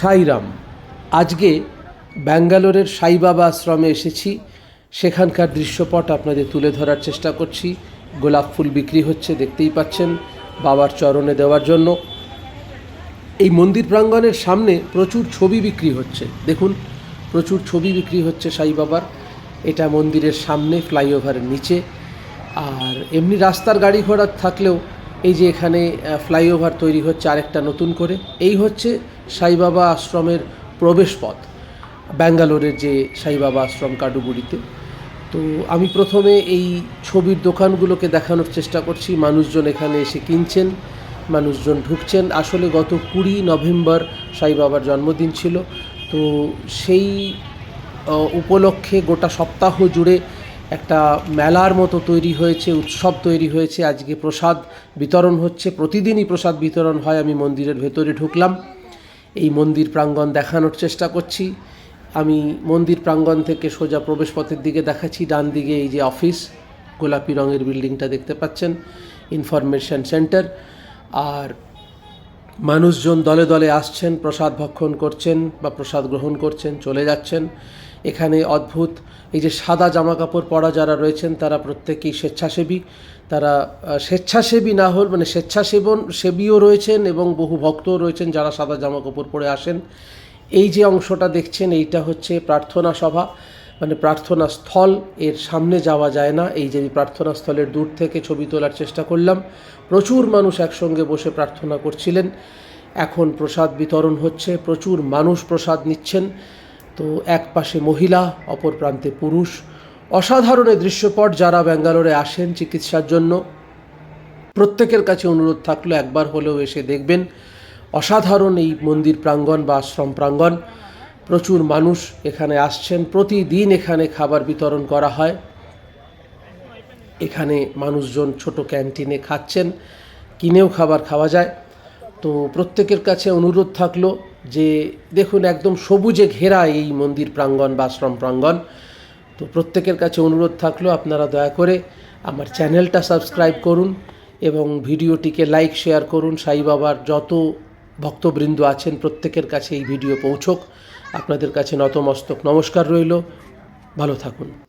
সাইরাম। আজকে ব্যাঙ্গালোরের সাইবাবা আশ্রমে এসেছি। সেখানকার দৃশ্যপট আপনাদের তুলে ধরার চেষ্টা করছি। গোলাপ ফুল বিক্রি হচ্ছে, দেখতেই পাচ্ছেন, বাবার চরণে দেওয়ার জন্য। এই মন্দির প্রাঙ্গণের সামনে প্রচুর ছবি বিক্রি হচ্ছে। দেখুন, প্রচুর ছবি বিক্রি হচ্ছে সাই বাবার এটা মন্দিরের সামনে, ফ্লাইওভারের নিচে। আর এমনি রাস্তার গাড়ি ঘোড়া থাকলেও এই যে এখানে ফ্লাইওভার তৈরি হচ্ছে আরেকটা নতুন করে। এই হচ্ছে সাই বাবা আশ্রমের প্রবেশ পথ ব্যাঙ্গালোরের যে সাই বাবা আশ্রম কাডুগুড়িতে তো আমি প্রথমে এই ছবির দোকানগুলোকে দেখানোর চেষ্টা করছি। মানুষজন এখানে এসে কিনছেন, মানুষজন ঢুকছেন। আসলে গত কুড়ি নভেম্বর সাই বাবার জন্মদিন ছিল। তো সেই উপলক্ষে গোটা সপ্তাহ জুড়ে একটা মেলার মতো তৈরি হয়েছে, উৎসব তৈরি হয়েছে। আজকে প্রসাদ বিতরণ হচ্ছে। প্রতিদিনই প্রসাদ বিতরণ হয়। আমি মন্দিরের ভেতরে ঢুকলাম। এই মন্দির প্রাঙ্গণ দেখানোর চেষ্টা করছি। আমি মন্দির প্রাঙ্গণ থেকে সোজা প্রবেশপথের দিকে দেখাচ্ছি। ডান দিকে এই যে অফিস, গোলাপি রঙের বিল্ডিংটা দেখতে পাচ্ছেন, ইনফরমেশন সেন্টার। আর মানুষজন দলে দলে আসছেন, প্রসাদ ভক্ষণ করছেন বা প্রসাদ গ্রহণ করছেন, চলে যাচ্ছেন। এখানে অদ্ভুত, এই যে সাদা জামা কাপড় পরা যারা রয়েছেন, তারা প্রত্যেকেই স্বেচ্ছাসেবী। তারা স্বেচ্ছাসেবী না হল মানে স্বেচ্ছাসেবন, সেবীও রয়েছেন এবং বহু ভক্তও রয়েছেন যারা সাদা জামা কাপড় পরে আসেন। এই যে অংশটা দেখছেন, এইটা হচ্ছে প্রার্থনা সভা। মানে প্রার্থনা স্থল এর সামনে যাওয়া যায় না। এই যে প্রার্থনা স্থলের দূর থেকে ছবি তোলার চেষ্টা করলাম। প্রচুর মানুষ একসঙ্গে বসে প্রার্থনা করছিলেন। এখন প্রসাদ বিতরণ হচ্ছে। প্রচুর মানুষ প্রসাদ নিচ্ছেন। তো এক পাশে মহিলা, অপর প্রান্তে পুরুষ। অসাধারণ দৃশ্যপট যারা ব্যাঙ্গালোরে আসেন চিকিৎসার জন্য। প্রত্যেকের কাছে অনুরোধ থাকল একবার হলেও এসে দেখবেন। অসাধারণ এই মন্দির প্রাঙ্গণ বা আশ্রম প্রাঙ্গণ। প্রচুর মানুষ এখানে আসছেন। প্রতিদিন এখানে খাবার বিতরণ করা হয়। এখানে মানুষজন ছোট ক্যান্টিনে খাচ্ছেন, কিনেও খাবার খাওয়া যায়। তো প্রত্যেকের কাছে অনুরোধ থাকল যে, দেখুন একদম সবুজে ঘেরা এই মন্দির প্রাঙ্গণ বা আশ্রম প্রাঙ্গণ। তো প্রত্যেকের কাছে অনুরোধ থাকল, আপনারা দয়া করে আমার চ্যানেলটা সাবস্ক্রাইব করুন এবং ভিডিওটিকে লাইক, শেয়ার করুন। সাই বাবার যত ভক্তবৃন্দ আছেন, প্রত্যেকের কাছে এই ভিডিও পৌঁছোক। আপনাদের কাছে নতমস্তক নমস্কার রইল। ভালো থাকুন।